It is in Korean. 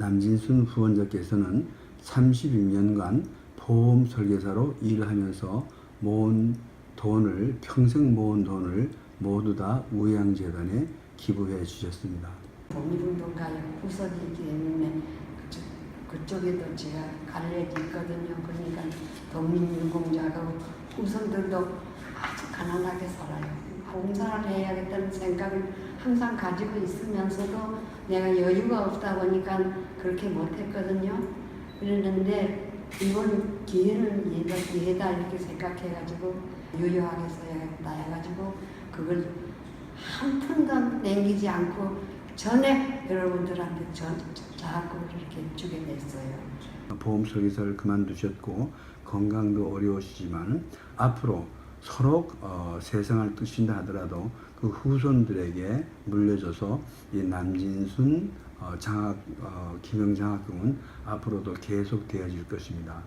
남진순 후원자께서는 32년간 보험 설계사로 일을 하면서 모은 돈을 평생 모은 돈을 모두 다 우양재단에 기부해 주셨습니다. 독립운동가의 후손이 되면 그쪽, 그쪽 에도 제가 갈래지 있거든요. 그러니까 독립유공자하고 후손들도 아주 가난하게 살아요. 봉사를 해야겠다는 생각을 항상 가지고 있으면서도 내가 여유가 없다 보니까 그렇게 못했거든요. 그랬는데 이번 기회는 얘가 기회다 이렇게 생각해가지고 유효하게 써야겠다 해가지고 그걸 한 푼도 남기지 않고 전에 여러분들한테 전 자학금을 이렇게 주게 됐어요. 보험 설계사를 그만두셨고 건강도 어려우시지만 앞으로 서로 어, 세상을 뜨신다 하더라도 그 후손들에게 물려줘서 이 남진순 어, 장학 어, 기명 장학금은 앞으로도 계속 되어질 것입니다.